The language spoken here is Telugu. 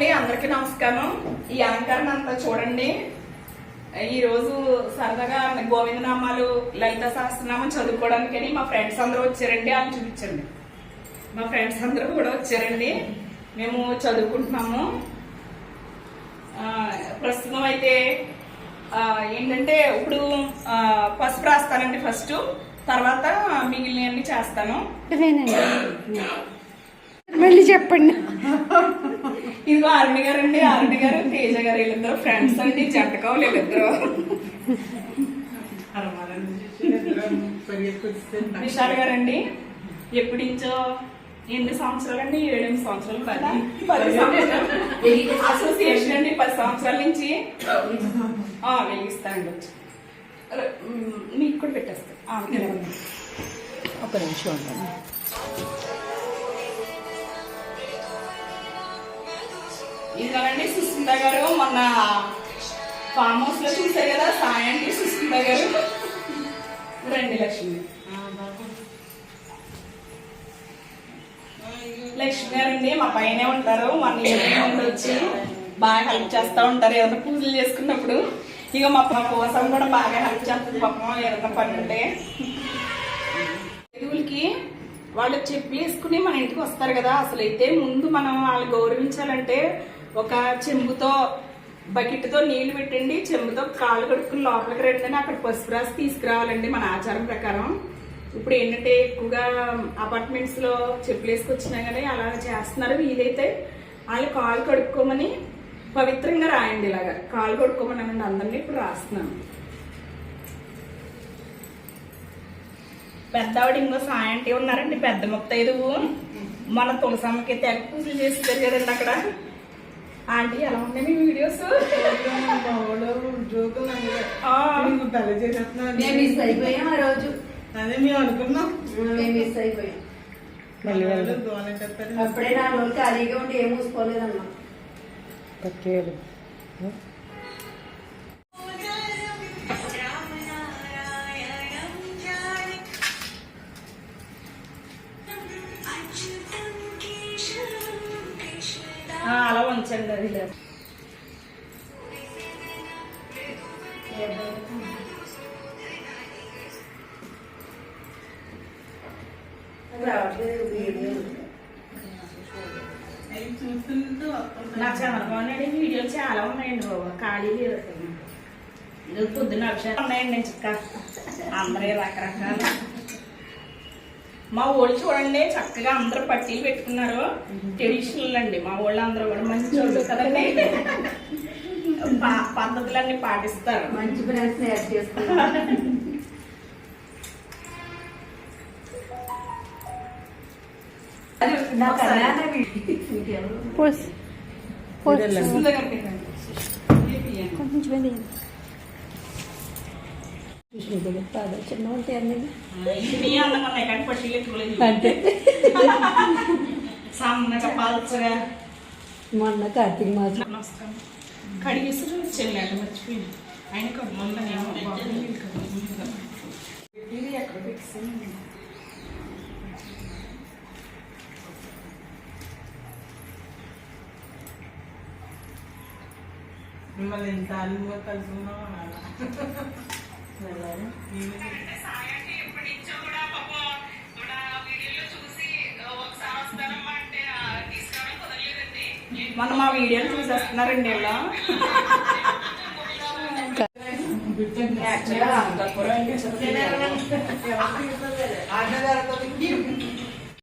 అండి అందరికీ నమస్కారం. ఈ అలంకరణ అంతా చూడండి. ఈ రోజు సరదాగా గోవిందనామాలు లలిత సహస్రనామం చదువుకోవడానికని మా ఫ్రెండ్స్ అందరూ వచ్చారండి. అని చూపించండి. మా ఫ్రెండ్స్ అందరూ కూడా వచ్చారండి. మేము చదువుకుంటున్నాము. ప్రస్తుతం అయితే ఏంటంటే ఇప్పుడు పసుపు రాస్తానండి ఫస్ట్. తర్వాత మిగిలినవన్నీ చేస్తాను. మళ్ళీ చెప్పండి. ఇదిగో అరుణి గారు అండి అరుణి గారు తేజ గారు వీళ్ళిద్దరు ఫ్రెండ్స్ అండి జంటకం వీళ్ళిద్దరు. విశాల్ గారు అండి ఎప్పటి నుంచో ఎన్ని సంవత్సరాలు అండి ఏడెనిమిది సంవత్సరాలు కదా పది సంవత్సరాలు. అసోసియేషన్ అండి పది సంవత్సరాల నుంచి. మ్, మీకు కూడా పెట్టేస్తాను. ఒక నిమిషం ఉండండి. ఇదిగోనండి సుస్మిత గారు మొన్న ఫామ్ హౌస్లో చూసారు కదా సాయంత్రం సుస్మిత గారు. రండి లక్ష్మి. లక్ష్మి గారు అండి మా పైనే ఉంటారు మన ఇంటి వచ్చి బాగా హెల్ప్ చేస్తూ ఉంటారు ఏదైనా పూజలు చేసుకున్నప్పుడు. ఇక మా కోసం కూడా బాగా హెల్ప్ చేస్తుంది పాపం ఏదైనా పని ఉంటే. తెలుగులకి వాళ్ళు చెప్పి వేసుకుని మన ఇంటికి వస్తారు కదా అసలు అయితే ముందు మనం వాళ్ళు గౌరవించాలంటే ఒక చెంబుతో బకెట్తో నీళ్ళు పెట్టండి చెంబుతో కాళ్ళు కడుక్కుని లోపలికి రండి అని అక్కడ పసుపు రాసి తీసుకురావాలండి మన ఆచారం ప్రకారం. ఇప్పుడు ఏంటంటే ఎక్కువగా అపార్ట్మెంట్స్లో చెప్పులు వేసుకొచ్చినా కానీ అలా చేస్తున్నారు వీలైతే. వాళ్ళు కాళ్ళు కడుక్కోమని పవిత్రంగా రాయండి ఇలాగా. కాళ్ళు కడుక్కోమని అనండి అందరినీ ఇప్పుడు రాస్తున్నాను. పెద్ద ఆవిడ ఇంకో సాయంటి ఉన్నారండి పెద్ద ముత్తైదువు. మన తులసమ్మకి తెగ పూజలు చేస్తారు కదండి అక్కడ. ఆంటీ ఎలా ఉన్నాయి మీ వీడియోస్? మేము మిస్ అయిపోయాం ఆ రోజు. అదే మేము అనుకున్నాం. మేము మిస్ అయిపోయాం అప్పుడే నా రోజు ఖాళీగా ఉండి ఏం మూసుకోలేదమ్మా అలా ఉంచండి అది నాకు వీడియో నా చంద్రబాబు వీడియోలు చాలా ఉన్నాయండి బాబు ఖాళీ లేదు పొద్దున అక్షరాలు పొద్దున్న ఉన్నాయండి చిక్క అందరూ రకరకాల. మా ఊళ్ళు చూడండి చక్కగా అందరూ పట్టీలు పెట్టుకున్నారు. ట్రెడిషనల్ అండి. మా ఊళ్ళో అందరూ కూడా మంచి వాళ్ళు కదండి. ప- పద్ధతులన్నీ పాటిస్తారు. మంచి ఫ్రెండ్స్ యాడ్ ఇవ్వండి. కొంచెం వెళ్ళి కృష్ణ దగ్గర పాద చిన్న ఎక్కువ అంటే సన్నగా పల్చగా మొన్న కార్తీక మాసం. నమస్కారం. కడిగేసి చెల్లాడు మర్చిపోయింది ఆయన కమ్మందనేమో ఇది ఎక్కడ పెట్టేసాను మిమ్మల్ని ఎంత ఆనందంగా కలుసుకున్నాం మనం మా వీడియోలు చూసేస్తున్నారండి ఇలా. యాక్చువల్గా చెప్పలేదు.